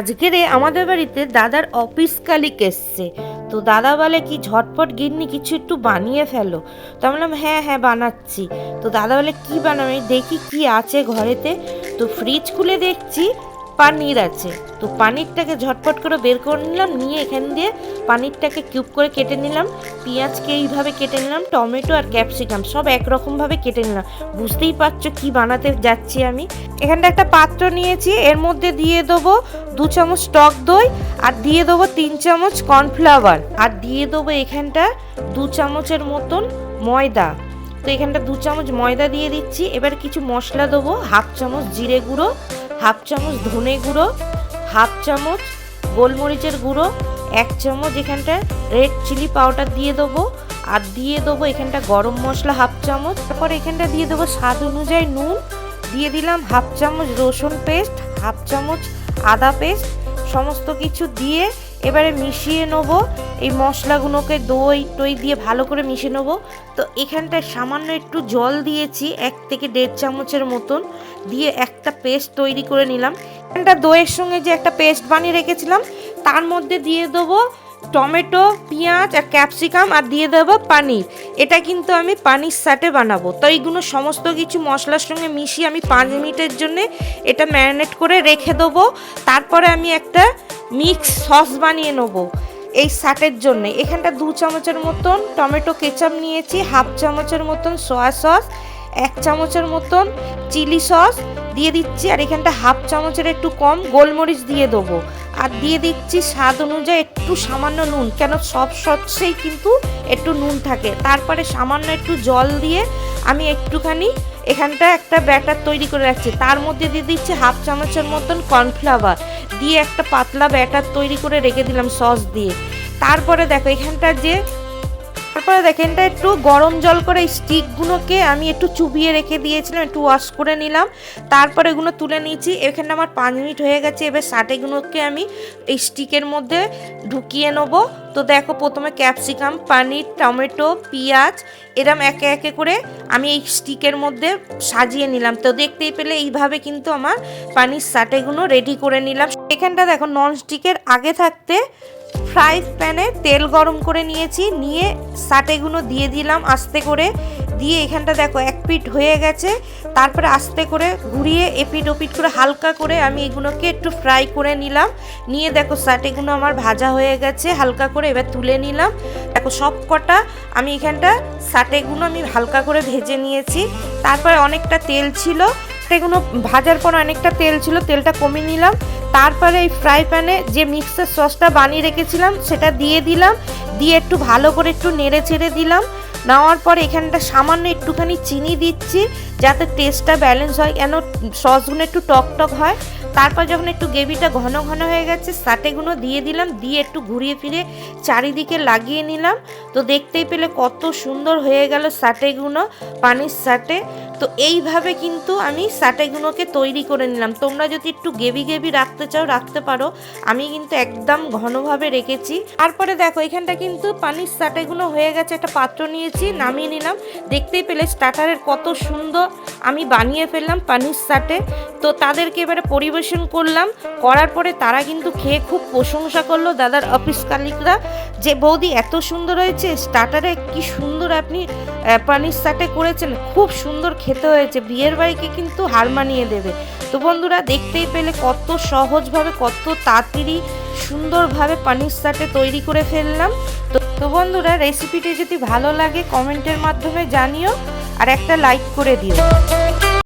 আজকের আমাদের বাড়িতে দাদার অফিস কালিক এসছে। তো দাদা বলে, কি ঝটপট গিন্নি কিছু একটু বানিয়ে ফেলো। তো আমি বললাম হ্যাঁ হ্যাঁ বানাচ্ছি। তো দাদা বলে, কি বানাবে? দেখি কি আছে ঘরেতে। তো ফ্রিজ খুলে দেখছি পানির আছে। তো পানিরটাকে ঝটপট করে বের করে নিলাম, নিয়ে এখান দিয়ে পানিরটাকে কিউব করে কেটে নিলাম। পেঁয়াজকে এইভাবে কেটে নিলাম, টমেটো আর ক্যাপসিকাম সব একরকমভাবে কেটে নিলাম। বুঝতেই পারছ কি বানাতে যাচ্ছি আমি। এখানটা একটা পাত্র নিয়েছি, এর মধ্যে দিয়ে দেবো দু চামচ টক দই আর দিয়ে দেবো তিন চামচ কর্নফ্লাওয়ার। আর দিয়ে দেবো এখানটা দু চামচের মতন ময়দা। তো এখানটা দু চামচ ময়দা দিয়ে দিচ্ছি, এবার কিছু মশলা দেবো, হাফ চামচ জিরে গুঁড়ো হাফ চামচ ধনে গুঁড়ো, হাফ চামচ গোলমরিচের গুঁড়ো, এক চামচ এখানটা রেড চিলি পাউডার দিয়ে দেবো। আর দিয়ে দেবো এখানটা গরম মশলা হাফ চামচ। তারপর এখানটা দিয়ে দেবো স্বাদ অনুযায়ী নুন। দিয়ে দিলাম হাফ চামচ রসুন পেস্ট হাফ চামচ আদা পেস্ট সমস্ত কিছু দিয়ে এবারে মিশিয়ে নেব। এই মশলাগুলোকে দই, টই দিয়ে ভালো করে মিশিয়ে নেব। তো এখানটায় সামান্য একটু জল দিয়েছি, এক থেকে দেড় চামচের মতন। দিয়ে একটা পেস্ট তৈরি করে নিলাম। এখানটা দইয়ের সঙ্গে যে একটা পেস্ট বানিয়ে রেখেছিলাম, তার মধ্যে দিয়ে দেবো টমেটো, পেঁয়াজ আর ক্যাপসিকাম আর দিয়ে দেবো পানির। এটা কিন্তু আমি পানির সাটে বানাবো। তো এইগুলো সমস্ত কিছু মশলার সঙ্গে মিশিয়ে আমি পাঁচ মিনিটের জন্য এটা ম্যারিনেট করে রেখে দেবো। তারপরে আমি একটা মিক্স সস বানিয়ে নেব এই সাটের জন্য। এখানটা দু চামচের মতন টমেটো কেচাপ নিয়েছি, হাফ চামচের মতন সয়া সস এক চামচের মতন চিলি সস দিয়ে দিচ্ছি। আর এখানটা হাফ চামচের একটু কম গোলমরিচ দিয়ে দেবো। আর দিয়ে দিচ্ছি স্বাদ অনুযায়ী একটু সামান্য নুন, কেন সব সবসেই কিন্তু একটু নুন থাকে। তারপরে সামান্য একটু জল দিয়ে আমি একটুখানি এখানটা একটা ব্যাটার তৈরি করে রাখছি। তার মধ্যে দিয়ে দিচ্ছি হাফ চামচের মতন কর্নফ্লাওয়ার। দিয়ে একটা পাতলা ব্যাটার তৈরি করে রেখে দিলাম সস দিয়ে। তারপরে দেখো এখানটা যে দেখেন, এটা একটু গরম জল করে স্টিকগুলোকে আমি একটু চুবিয়ে রেখে দিয়েছিলাম, একটু ওয়াশ করে নিলাম। তারপরে এগুলো তুলে নিয়েছি। এখানে আমার পাঁচ মিনিট হয়ে গেছে, এবার সাটেগুলোকে আমি এই স্টিকের মধ্যে ঢুকিয়ে নেব। তো দেখো, প্রথমে ক্যাপসিকাম, পানির, টমেটো, পেঁয়াজ, এরম একে একে করে আমি এই স্টিকের মধ্যে সাজিয়ে নিলাম। তো দেখতেই পেলে এইভাবে কিন্তু আমার পানির সাটেগুলো রেডি করে নিলাম। এখানটা দেখো নন স্টিকের আগে থাকতে ফ্রাই প্যানে তেল গরম করে নিয়েছি, নিয়ে সাটেগুলো দিয়ে দিলাম আস্তে করে। দিয়ে এখানটা দেখো, এক পিঠ হয়ে গেছে। তারপরে আস্তে করে ঘুরিয়ে এপিট ওপিট করে হালকা করে আমি এগুলোকে একটু ফ্রাই করে নিলাম। নিয়ে দেখো, সাটেগুলো আমার ভাজা হয়ে গেছে, হালকা করে এবার তুলে নিলাম। দেখো, সব কটা আমি এখানটা সাটেগুলো আমি হালকা করে ভেজে নিয়েছি। তারপরে অনেকটা তেল ছিল এগুলো ভাজার পর অনেকটা তেল ছিল, তেলটা কমিয়ে নিলাম। তারপরে এই ফ্রাই প্যানে যে মিক্সার সসটা বানিয়ে রেখেছিলাম, সেটা দিয়ে দিলাম। দিয়ে একটু ভালো করে একটু নেড়ে ছেড়ে দিলাম। নেওয়ার পর এখানটা সামান্য একটুখানি চিনি দিচ্ছি, যাতে টেস্টটা ব্যালেন্স হয়। কেন সসগুলো একটু টক টক হয়। তারপর যখন একটু গ্রেভিটা ঘন ঘন হয়ে গেছে, সাটেগুলো দিয়ে দিলাম। দিয়ে একটু ঘুরিয়ে ফিরে চারিদিকে লাগিয়ে নিলাম। তো দেখতেই পেলে কত সুন্দর হয়ে গেল সাটেগুলো, পানির সাটে। তো এইভাবে কিন্তু আমি সাটেগুলোকে তৈরি করে নিলাম। তোমরা যদি একটু গেবি গেবি রাখতে চাও, রাখতে পারো। আমি কিন্তু একদম ঘনভাবে রেখেছি। তারপরে দেখো, এখানটা কিন্তু পানির সাটেগুলো হয়ে গেছে। একটা পাত্র নিয়েছি, নামিয়ে নিলাম। দেখতেই পেলে স্টার্টারের কত সুন্দর আমি বানিয়ে ফেললাম পানির সাটে তো তাদেরকে এবারে পরিবেশন করলাম। করার পরে তারা কিন্তু খেয়ে খুব প্রশংসা করল। দাদার অফিস কালিকরা যে বৌদি এত সুন্দর হয়েছে স্টার্টারে কি সুন্দর আপনি পানির সাটে করেছেন, খুব সুন্দর খেতে হয়েছে, বিয়ের বাড়িকে কিন্তু হার মানিয়ে দেবে। তো বন্ধুরা, দেখতেই পেলে কত সহজভাবে, কত তাড়াতাড়ি সুন্দরভাবে পানির সাটে তৈরি করে ফেললাম। তো তো বন্ধুরা রেসিপিটি যদি ভালো লাগে কমেন্টের মাধ্যমে জানিও, আর একটা লাইক করে দিও।